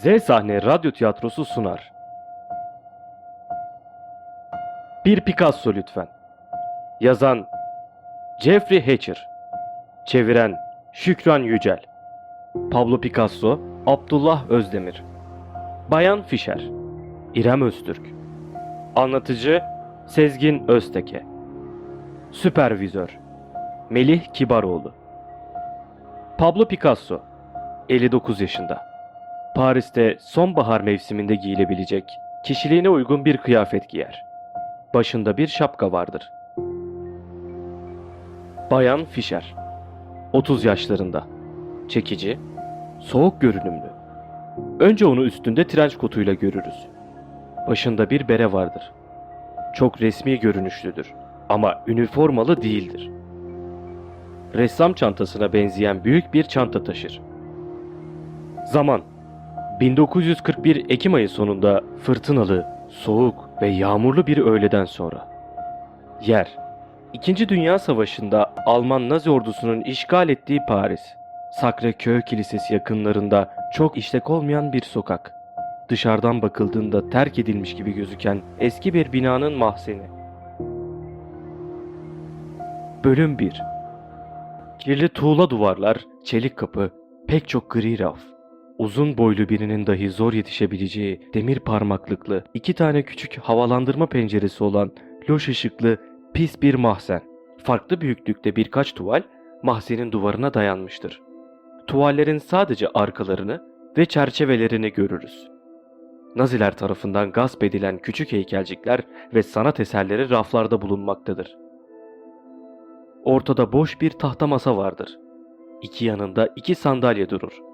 Z Sahne Radyo Tiyatrosu sunar. Bir Picasso lütfen. Yazan Jeffrey Hatcher. Çeviren Şükran Yücel. Pablo Picasso, Abdullah Özdemir. Bayan Fischer. İrem Öztürk. Anlatıcı Sezgin Özteke. Süpervizör Melih Kibaroğlu. Pablo Picasso 59 yaşında. Paris'te sonbahar mevsiminde giyilebilecek, kişiliğine uygun bir kıyafet giyer. Başında bir şapka vardır. Bayan Fischer 30 yaşlarında. Çekici, soğuk görünümlü. Önce onu üstünde trenç kotuyla görürüz. Başında bir bere vardır. Çok resmi görünüşlüdür ama üniformalı değildir. Ressam çantasına benzeyen büyük bir çanta taşır. Zaman 1941 Ekim ayı sonunda fırtınalı, soğuk ve yağmurlu bir öğleden sonra. Yer İkinci Dünya Savaşı'nda Alman Nazi ordusunun işgal ettiği Paris. Sacré-Cœur Kilisesi yakınlarında çok işlek olmayan bir sokak. Dışarıdan bakıldığında terk edilmiş gibi gözüken eski bir binanın mahzeni. Bölüm 1 Kirli tuğla duvarlar, çelik kapı, pek çok gri raf. Uzun boylu birinin dahi zor yetişebileceği demir parmaklıklı iki tane küçük havalandırma penceresi olan loş ışıklı pis bir mahzen. Farklı büyüklükte birkaç tuval mahzenin duvarına dayanmıştır. Tuvallerin sadece arkalarını ve çerçevelerini görürüz. Naziler tarafından gasp edilen küçük heykelcikler ve sanat eserleri raflarda bulunmaktadır. Ortada boş bir tahta masa vardır. İki yanında iki sandalye durur.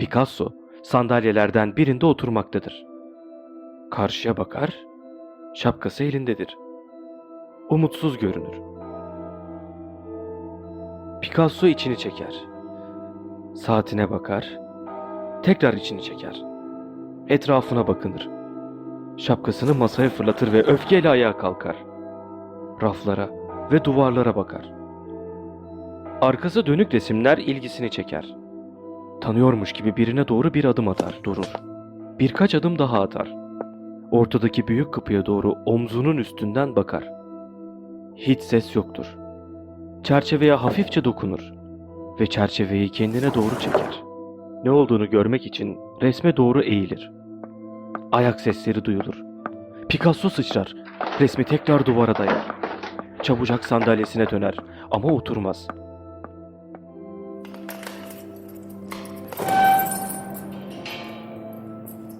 Picasso sandalyelerden birinde oturmaktadır. Karşıya bakar, şapkası elindedir. Umutsuz görünür. Picasso içini çeker. Saatine bakar, tekrar içini çeker. Etrafına bakınır. Şapkasını masaya fırlatır ve öfkeyle ayağa kalkar. Raflara ve duvarlara bakar. Arkası dönük resimler ilgisini çeker. Tanıyormuş gibi birine doğru bir adım atar, durur. Birkaç adım daha atar. Ortadaki büyük kapıya doğru omzunun üstünden bakar. Hiç ses yoktur. Çerçeveye hafifçe dokunur ve çerçeveyi kendine doğru çeker. Ne olduğunu görmek için resme doğru eğilir. Ayak sesleri duyulur. Picasso sıçrar. Resmi tekrar duvara dayar. Çabucak sandalyesine döner ama oturmaz.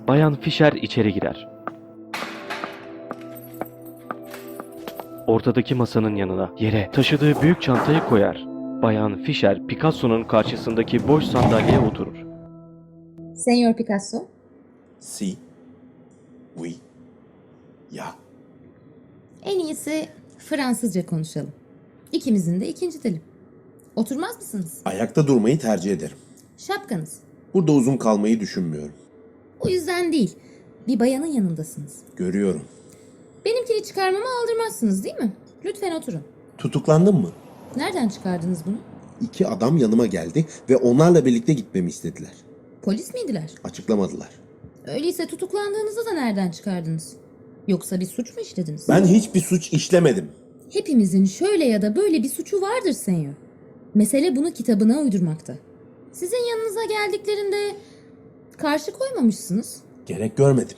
Bayan Fischer içeri girer. Ortadaki masanın yanına yere taşıdığı büyük çantayı koyar. Bayan Fischer Picasso'nun karşısındaki boş sandalyeye oturur. Senyor Picasso, Si. Oui. Ya. en iyisi Fransızca konuşalım. İkimizin de ikinci dili. Oturmaz mısınız? Ayakta durmayı tercih ederim. Şapkanız. Burada uzun kalmayı düşünmüyorum. O yüzden değil. Bir bayanın yanındasınız. Görüyorum. Benimkini çıkarmamı aldırmazsınız değil mi? Lütfen oturun. Tutuklandın mı? Nereden çıkardınız bunu? İki adam yanıma geldi ve onlarla birlikte gitmemi istediler. Polis miydiler? Açıklamadılar. Öyleyse tutuklandığınızı da nereden çıkardınız? Yoksa bir suç mu işlediniz? Ben hiçbir suç işlemedim. Hepimizin şöyle ya da böyle bir suçu vardır senyor. Mesele bunu kitabına uydurmakta. Sizin yanınıza geldiklerinde karşı koymamışsınız. Gerek görmedim.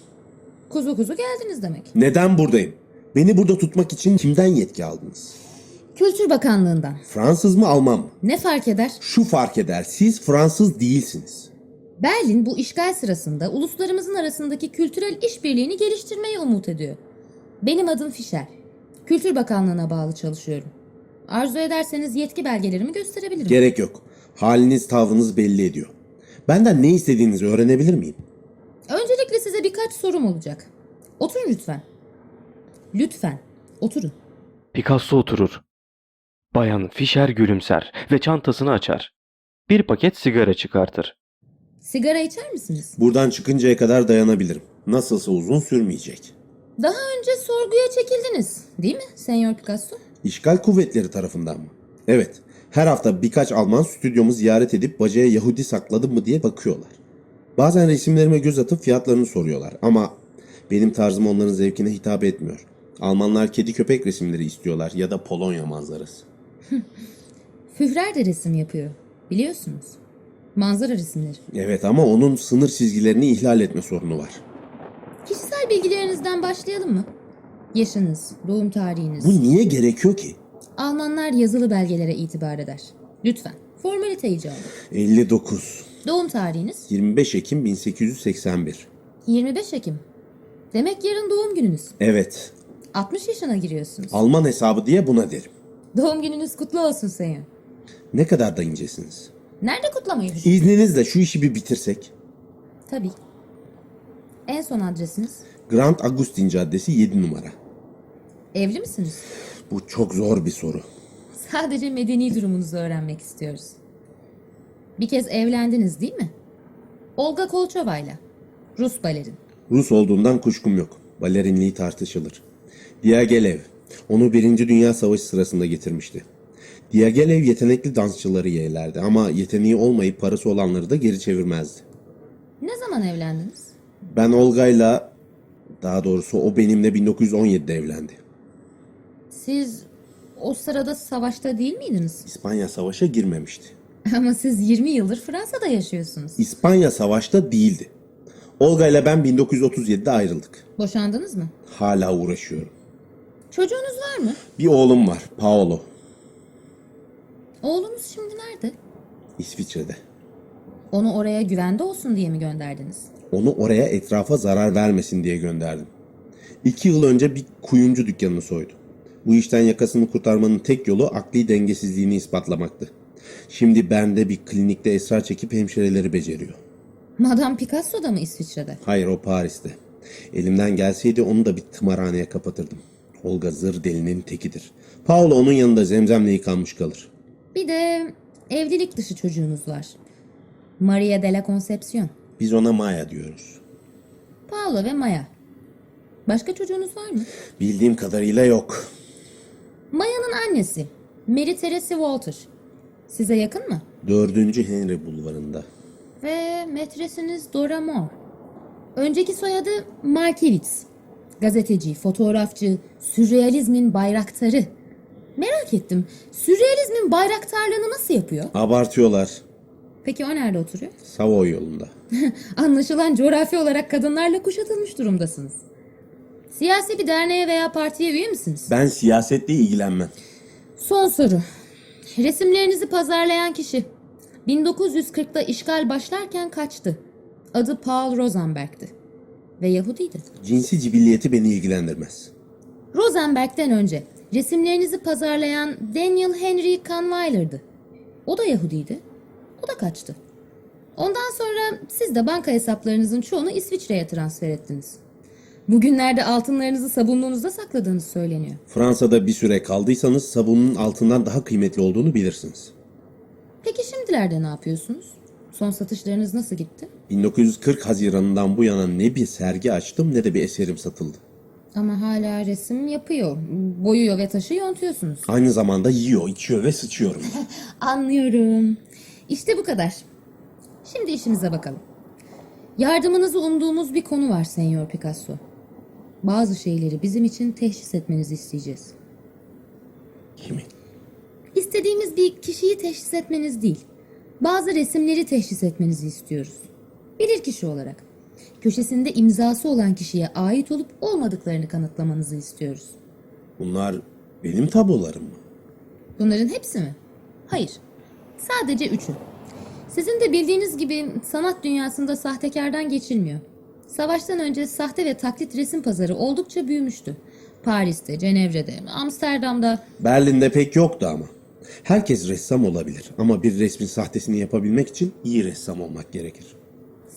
Kuzu kuzu geldiniz demek. Neden buradayım? Beni burada tutmak için kimden yetki aldınız? Kültür Bakanlığından. Fransız mı Alman mı? Ne fark eder? Şu fark eder. Siz Fransız değilsiniz. Berlin bu işgal sırasında uluslarımızın arasındaki kültürel işbirliğini geliştirmeyi umut ediyor. Benim adım Fischer. Kültür Bakanlığı'na bağlı çalışıyorum. Arzu ederseniz yetki belgelerimi gösterebilirim. Gerek yok. Haliniz tavrınız belli ediyor. Benden ne istediğinizi öğrenebilir miyim? Öncelikle size birkaç sorum olacak. Oturun lütfen. Lütfen. Oturun. Picasso oturur. Bayan Fischer gülümser ve çantasını açar. Bir paket sigara çıkartır. Sigara içer misiniz? Buradan çıkıncaya kadar dayanabilirim. Nasılsa uzun sürmeyecek. Daha önce sorguya çekildiniz, değil mi Senyor Picasso? İşgal kuvvetleri tarafından mı? Evet. Her hafta birkaç Alman stüdyomu ziyaret edip bacaya Yahudi sakladı mı diye bakıyorlar. Bazen resimlerime göz atıp fiyatlarını soruyorlar ama benim tarzım onların zevkine hitap etmiyor. Almanlar kedi köpek resimleri istiyorlar ya da Polonya manzarası. Führer de resim yapıyor. Biliyorsunuz. Manzara resimleri. Evet ama onun sınır çizgilerini ihlal etme sorunu var. Kişisel bilgilerinizden başlayalım mı? Yaşınız, doğum tarihiniz. Bu niye gerekiyor ki? Almanlar yazılı belgelere itibar eder. Lütfen. Formalite icabı. 59. Doğum tarihiniz 25 Ekim 1881. 25 Ekim. Demek yarın doğum gününüz. Evet. 60 yaşına giriyorsunuz. Alman hesabı diye buna derim. Doğum gününüz kutlu olsun Sayın. Ne kadar da incesiniz. Nerede kutlamayı düşünüyorsunuz? İzninizle şu işi bir bitirsek. Tabii. En son adresiniz? Grand Agustin Caddesi 7 numara. Evli misiniz? Bu çok zor bir soru. Sadece medeni durumunuzu öğrenmek istiyoruz. Bir kez evlendiniz değil mi? Olga Kolçova'yla. Rus balerin. Rus olduğundan kuşkum yok. Balerinliği tartışılır. Diaghilev. Onu Birinci Dünya Savaşı sırasında getirmişti. Diaghilev yetenekli dansçıları yeğlerdi ama yeteneği olmayıp parası olanları da geri çevirmezdi. Ne zaman evlendiniz? Ben Olga'yla, daha doğrusu o benimle 1917'de evlendi. Siz o sırada savaşta değil miydiniz? İspanya Savaş'a girmemişti. Ama siz 20 yıldır Fransa'da yaşıyorsunuz. İspanya Savaş'ta değildi. Olga ile ben 1937'de ayrıldık. Boşandınız mı? Hala uğraşıyorum. Çocuğunuz var mı? Bir oğlum var, Paolo. Oğlunuz şimdi nerede? İsviçre'de. Onu oraya güvende olsun diye mi gönderdiniz? Onu oraya etrafa zarar vermesin diye gönderdim. İki yıl önce bir kuyumcu dükkanını soydu. Bu işten yakasını kurtarmanın tek yolu akli dengesizliğini ispatlamaktı. Şimdi bende bir klinikte esrar çekip hemşireleri beceriyor. Madame Picasso da mı İsviçre'de? Hayır o Paris'te. Elimden gelseydi onu da bir tımarhaneye kapatırdım. Olga zır delinin tekidir. Paolo onun yanında zemzemle yıkanmış kalır. Bir de evlilik dışı çocuğunuz var. Maria de la Concepción. Biz ona Maya diyoruz. Paolo ve Maya. Başka çocuğunuz var mı? Bildiğim kadarıyla yok. Maya'nın annesi. Mary Therese Walter. Size yakın mı? Dördüncü Henry bulvarında. Ve metresiniz Dora Moore. Önceki soyadı Markiewicz. Gazeteci, fotoğrafçı, sürrealizmin bayraktarı. Merak ettim. Sürrealizmin bayraktarlığını nasıl yapıyor? Abartıyorlar. Peki o nerede oturuyor? Savoy yolunda. Anlaşılan coğrafi olarak kadınlarla kuşatılmış durumdasınız. Siyasi bir derneğe veya partiye üye misiniz? Ben siyasetle ilgilenmem. Son soru. Resimlerinizi pazarlayan kişi 1940'da işgal başlarken kaçtı. Adı Paul Rosenberg'ti. Ve Yahudiydi. Cinsi cibilliyeti beni ilgilendirmez. Rosenberg'den önce resimlerinizi pazarlayan Daniel Henry Kahnweiler'dı. O da Yahudiydi. O da kaçtı. Ondan sonra siz de banka hesaplarınızın çoğunu İsviçre'ye transfer ettiniz. Bugünlerde altınlarınızı sabunluğunuzda sakladığınız söyleniyor. Fransa'da bir süre kaldıysanız sabunun altından daha kıymetli olduğunu bilirsiniz. Peki şimdilerde ne yapıyorsunuz? Son satışlarınız nasıl gitti? 1940 Haziran'ından bu yana ne bir sergi açtım ne de bir eserim satıldı. Ama hala resim yapıyor. Boyuyor ve taşı yontuyorsunuz. Aynı zamanda yiyor, içiyor ve sıçıyorum. Anlıyorum. İşte bu kadar. Şimdi işimize bakalım. Yardımınızı umduğumuz bir konu var Senyor Picasso. Bazı şeyleri bizim için teşhis etmenizi isteyeceğiz. Kimi? İstediğimiz bir kişiyi teşhis etmeniz değil. Bazı resimleri teşhis etmenizi istiyoruz. Bilir kişi olarak. Köşesinde imzası olan kişiye ait olup olmadıklarını kanıtlamanızı istiyoruz. Bunlar benim tablolarım mı? Bunların hepsi mi? Hayır. Sadece üçü. Sizin de bildiğiniz gibi sanat dünyasında sahtekardan geçilmiyor. Savaştan önce sahte ve taklit resim pazarı oldukça büyümüştü. Paris'te, Cenevre'de, Amsterdam'da Berlin'de pek yoktu ama. Herkes ressam olabilir ama bir resmin sahtesini yapabilmek için iyi ressam olmak gerekir.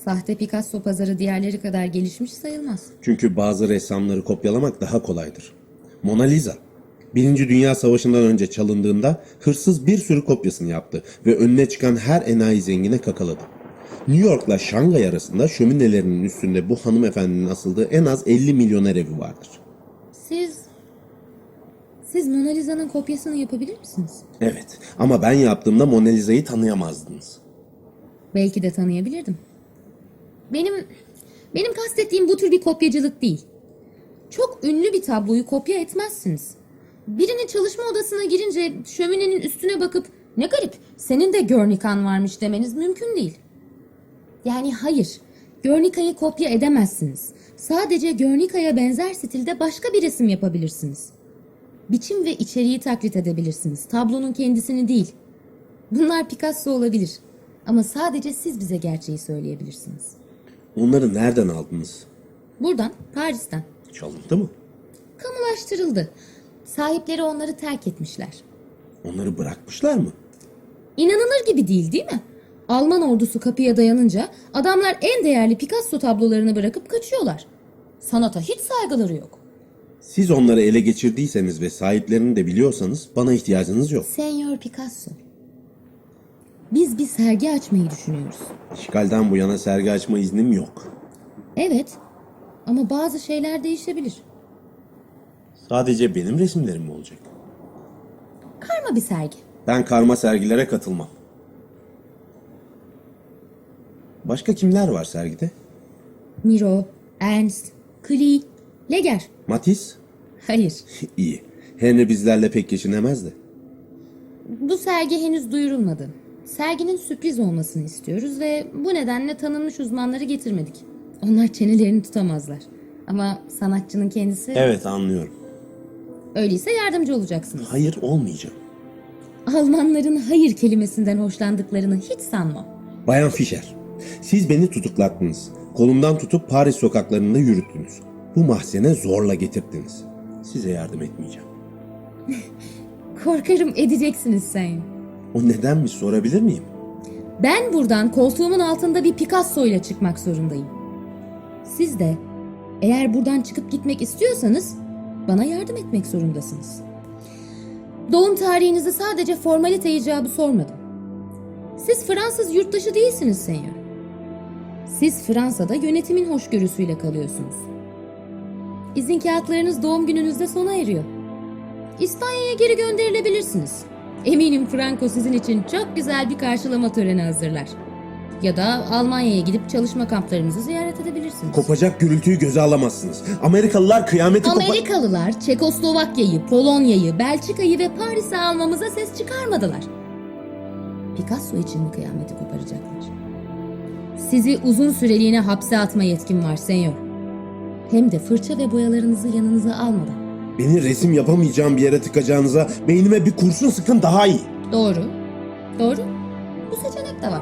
sahte Picasso pazarı diğerleri kadar gelişmiş sayılmaz. Çünkü bazı ressamları kopyalamak daha kolaydır. Mona Lisa. Birinci Dünya Savaşı'ndan önce çalındığında hırsız bir sürü kopyasını yaptı ve önüne çıkan her enayi zengine kakaladı. New York'la Şangay arasında şöminelerinin üstünde bu hanımefendinin asıldığı en az 50 milyoner evi vardır. Siz... Siz Mona Lisa'nın kopyasını yapabilir misiniz? Evet ama ben yaptığımda Mona Lisa'yı tanıyamazdınız. Belki de tanıyabilirdim. Benim benim kastettiğim bu tür bir kopyacılık değil. Çok ünlü bir tabloyu kopya etmezsiniz. Birinin çalışma odasına girince şöminenin üstüne bakıp ne garip senin de Görnikan varmış demeniz mümkün değil. Yani hayır, Görnika'yı kopya edemezsiniz. Sadece Görnika'ya benzer stilde başka bir resim yapabilirsiniz. Biçim ve içeriği taklit edebilirsiniz. Tablonun kendisini değil. Bunlar Picasso olabilir. Ama sadece siz bize gerçeği söyleyebilirsiniz. Onları nereden aldınız? Buradan, Paris'ten. Çalıntı mı? Kamulaştırıldı. Sahipleri onları terk etmişler. Onları bırakmışlar mı? İnanılır gibi değil değil mi? Alman ordusu kapıya dayanınca adamlar en değerli Picasso tablolarını bırakıp kaçıyorlar. Sanata hiç saygıları yok. Siz onları ele geçirdiyseniz ve sahiplerini de biliyorsanız bana ihtiyacınız yok. Senyor Picasso. Biz bir sergi açmayı düşünüyoruz. İşgalden bu yana sergi açma iznim yok. Evet ama bazı şeyler değişebilir. Sadece benim resimlerim mi olacak? Karma bir sergi. Ben karma sergilere katılmam. Başka kimler var sergide? Miro, Ernst, Klee, Leger. Matisse? Hayır. İyi. Henry bizlerle pek geçinemez de. Bu sergi henüz duyurulmadı. Serginin sürpriz olmasını istiyoruz ve bu nedenle tanınmış uzmanları getirmedik. Onlar çenelerini tutamazlar. Ama sanatçının kendisi Evet anlıyorum. öyleyse yardımcı olacaksınız. Hayır olmayacağım. Almanların hayır kelimesinden hoşlandıklarını hiç sanmam. Bayan Fischer, siz beni tutuklattınız. Kolumdan tutup Paris sokaklarında yürüttünüz. Bu mahzene zorla getirdiniz. Size yardım etmeyeceğim. Korkarım edeceksiniz sayın. O nedenmiş sorabilir miyim? Ben buradan koltuğumun altında bir Picasso ile çıkmak zorundayım. Siz de eğer buradan çıkıp gitmek istiyorsanız bana yardım etmek zorundasınız. Doğum tarihinizi sadece formalite icabı sormadım. Siz Fransız yurttaşı değilsiniz senyor. Siz Fransa'da yönetimin hoşgörüsüyle kalıyorsunuz. İzin kağıtlarınız doğum gününüzde sona eriyor. İspanya'ya geri gönderilebilirsiniz. Eminim Franco sizin için çok güzel bir karşılama töreni hazırlar. Ya da Almanya'ya gidip çalışma kamplarımızı ziyaret edebilirsiniz. Kopacak gürültüyü göze alamazsınız. Amerikalılar kıyameti kopa... Amerikalılar Çekoslovakya'yı, Polonya'yı, Belçika'yı ve Paris'i almamıza ses çıkarmadılar. Picasso için mi kıyameti koparacaklar? Sizi uzun süreliğine hapse atma yetkim var senyor. Hem de fırça ve boyalarınızı yanınıza almadan. Beni resim yapamayacağım bir yere tıkacağınıza beynime bir kurşun sıkın daha iyi. Doğru. Doğru. Bu seçenek de var.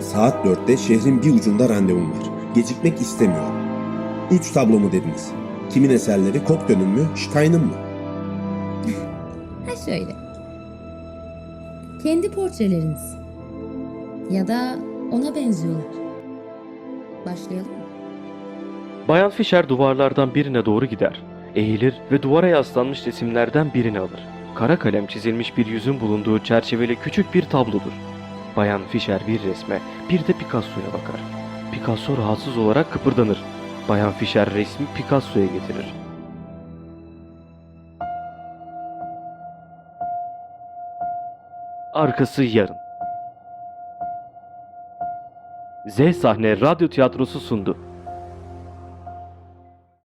Saat dörtte şehrin bir ucunda randevum var. Gecikmek istemiyorum. Üç tablo mu dediniz? Kimin eserleri? Kopten'in mü? Stein'ın mı? Ha şöyle. Kendi portreleriniz. Ya da ona benziyorlar. Başlayalım mı? Bayan Fischer duvarlardan birine doğru gider. Eğilir ve duvara yaslanmış resimlerden birini alır. Kara kalem çizilmiş bir yüzün bulunduğu çerçeveli küçük bir tablodur. Bayan Fischer bir resme, bir de Picasso'ya bakar. Picasso rahatsız olarak kıpırdanır. Bayan Fischer resmi Picasso'ya getirir. Arkası yarın. Z sahne radyo tiyatrosu sundu.